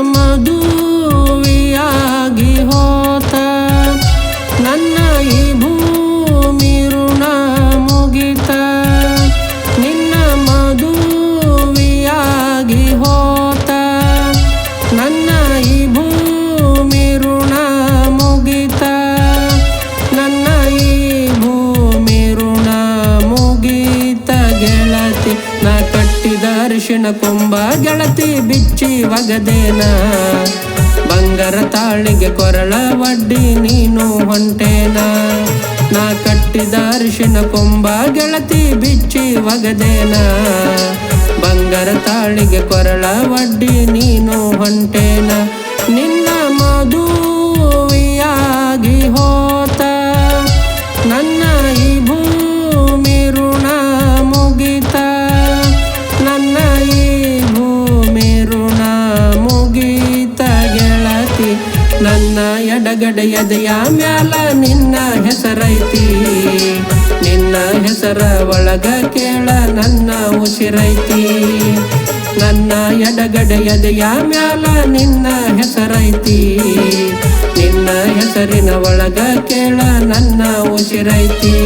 ಮದುವೆಯಾಗಿ ಹೋತ. ನನ್ನ ಈ ಭೂಮಿ ಋಣ ಮುಗಿತ. ನಿನ್ನ ಮದುವೆಯಾಗಿ ಹೋತ. ನನ್ನ ಈ ಭೂಮಿ ಋಣ ಮುಗಿತ. ನನ್ನ ಈ ಭೂಮಿ ಋಣ ಮುಗಿತ ಗೆಳತಿ. ನಾ ಕಟ್ಟಿದ ಅರಿಶಿಣ ಕೊಂಬ ಗೆಳತಿ ಬಿಚ್ಚಿ ಒಗದೇನ? ಬಂಗಾರ ತಾಳಿಗೆ ಕೊರಳ ವಡ್ಡಿ ನೀನು ಹೊಂಟೇನ? ನಾ ಕಟ್ಟಿದ ಅರಿಶಿಣ ಕೊಂಬ ಗೆಳತಿ ಬಿಚ್ಚಿ ಒಗದೇನ? ಬಂಗಾರ ತಾಳಿಗೆ ಕೊರಳ ವಡ್ಡಿ ನೀನು ಹೊಂಟೇನ? ನಿನ್ನ ಮದುವೆಯಾಗಿ ಎಡಗಡೆಯದೆಯ ಮ್ಯಾಲ ನಿನ್ನ ಹೆಸರೈತಿ. ನಿನ್ನ ಹೆಸರ ಒಳಗ ಕೇಳ ನನ್ನ ಉಸಿರೈತಿ. ನನ್ನ ಎಡಗಡೆಯದೆಯ ಮ್ಯಾಲ ನಿನ್ನ ಹೆಸರೈತಿ. ನಿನ್ನ ಹೆಸರಿನ ಒಳಗ ಕೇಳ ನನ್ನ ಉಸಿರೈತಿ.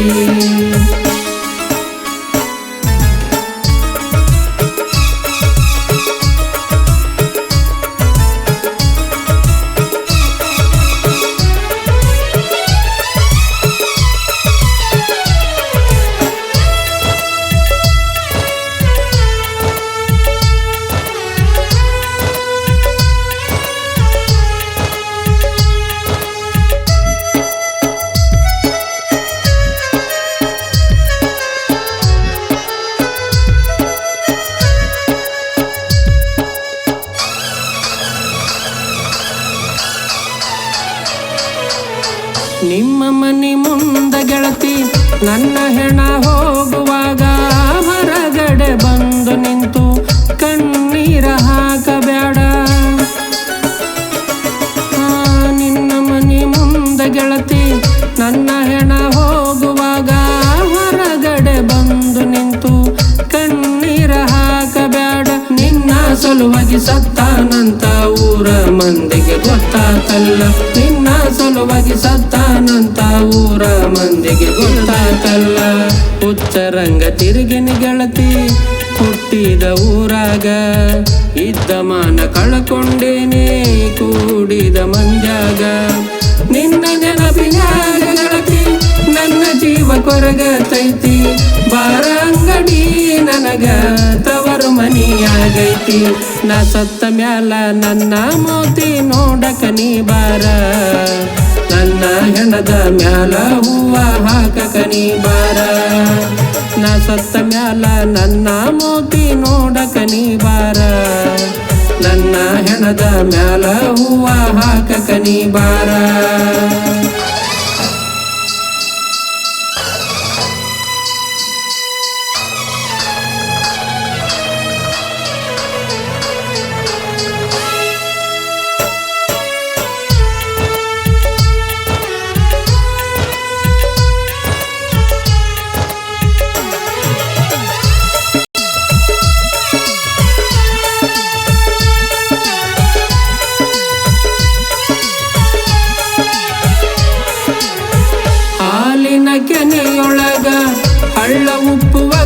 ನಿಮ್ಮ ಮನೆ ಮುಂದ ಗೆಳತಿ ನನ್ನ ಹೆಣ ಹೋಗುವಾಗ ಸಲುವಾಗಿ ಸತ್ತಾನಂತ ಊರ ಮಂದಿಗೆ ಗೊತ್ತಾತಲ್ಲ. ನಿನ್ನ ಸಲುವಾಗಿ ಸತ್ತಾನಂತ ಊರ ಮಂದಿಗೆ ಗೊತ್ತಾತಲ್ಲ. ಉಚ್ಚರಂಗ ತಿರುಗಿನ ಗೆಳತಿ, ಹುಟ್ಟಿದ ಊರಾಗ ಇದ್ದ ಮಾನ ಕಳ್ಕೊಂಡೇನೆ, ಕೂಡಿದ ಮಂದ್ಯಾಗ. ಜೀವ ಕೊರಗತೈತಿ ಬಾರ ಅಂಗಡಿ ನನಗ ತವರು ಮನಿಯಾಗೈತಿ. ನಾ ಸತ್ತ ಮ್ಯಾಲ ನನ್ನ ಮೋತಿ ನೋಡಕ ನೀ ಬಾರ. ನನ್ನ ಹೆಣದ ಮ್ಯಾಲ ಹೂವ ಹಾಕಕ ನೀ ಬಾರ. ನಾ ಸತ್ತ ಮ್ಯಾಲ ನನ್ನ ಮೋತಿ ನೋಡಕ ನೀ ಬಾರ. ನನ್ನ ಹೆಣದ ಮ್ಯಾಲ ಹೂವ ಹಾಕಕ ನೀ ಬಾರ.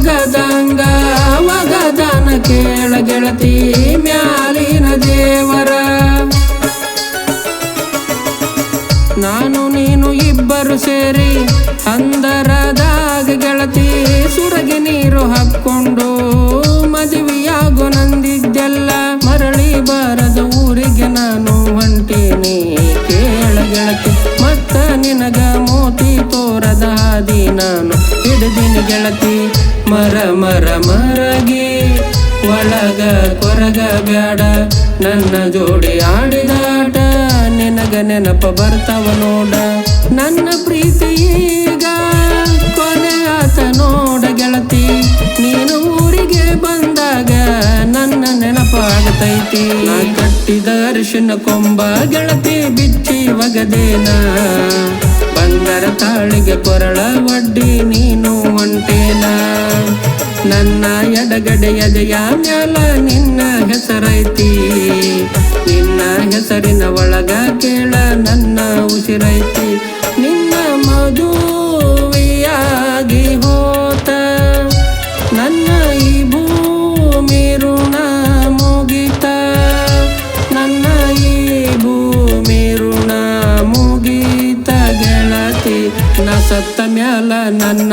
ಉಪ್ಪು ವಗದನ ಕೇಳ ಗೆಳತಿ ಮ್ಯಾಲಿನ ದೇವರ. ನಾನು, ನೀನು ಇಬ್ಬರು ಸೇರಿ ಅಂದರದಾಗ ಗೆಳತಿ ಸುರಗಿ ನೀರು ಹಾಕ್ಕೊಂಡು ಮದುವೆಯಾಗೋ ನಂದಿದ್ದೆಲ್ಲ. ಮರಳಿ ಬಾರದ ಊರಿಗೆ ನಾನು ಹೊಂಟೀನಿ ಕೇಳ ಗೆಳತಿ, ಮತ್ತ ನಿನಗ ಮೋತಿ ತೋರದಾದಿ ನಾನು ಹಿಡಿದಿನಿ ಗೆಳತಿ. ಮರ ಮರ, ಮರಗಿ, ಒಳಗ ಕೊರಗ ಬ್ಯಾಡ. ನನ್ನ ಜೋಡಿ ಆಡಿದಾಟ ನಿನಗ ನೆನಪ ಬರ್ತಾವ ನೋಡ. ನನ್ನ ಪ್ರೀತಿ ಈಗ ಕೊನೆ ಆತ ನೋಡ ಗೆಳತಿ. ನೀನು ಊರಿಗೆ ಬಂದಾಗ ನನ್ನ ನೆನಪಾಗತೈತಿ ನಾ ಕಟ್ಟಿದ ಅರಿಶಿನ ಕೊಂಬ ಗೆಳತಿ ಬಿಚ್ಚಿ ಒಗದೇನ. ಬಂದರ ತಾಳಿಗೆ ಕೊರಳ ಒಡ್ಡಿ ನೀನು ನನ್ನ ಜಯ ಮ್ಯಾಲ ನಿನ್ನ ಹೆಸರೈತಿ. ಹೆಸರಿನ ಒಳಗ ಕೇಳ ನನ್ನ ಉಸಿರೈತಿ. ನಿನ್ನ ಮದುವೆಯಾಗಿ ಹೋತ. ನನ್ನ ಈ ಭೂಮಿ ಋಣ ಮುಗಿತ. ನನ್ನ ಈ ಭೂಮಿ ಋಣ ಮುಗಿತ ಗೆಳತಿ. ನ ಸತ್ತ ಮ್ಯಾಲ ನನ್ನ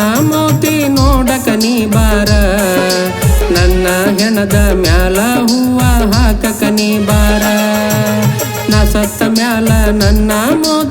ಹೆಣದ ಮ್ಯಾಲ ಹೂವ ಹಾಕಕ ನೀ ಬಾರ. ನಾ ಸತ್ತ ಮ್ಯಾಲ ನನ್ನ ಮೋತಿ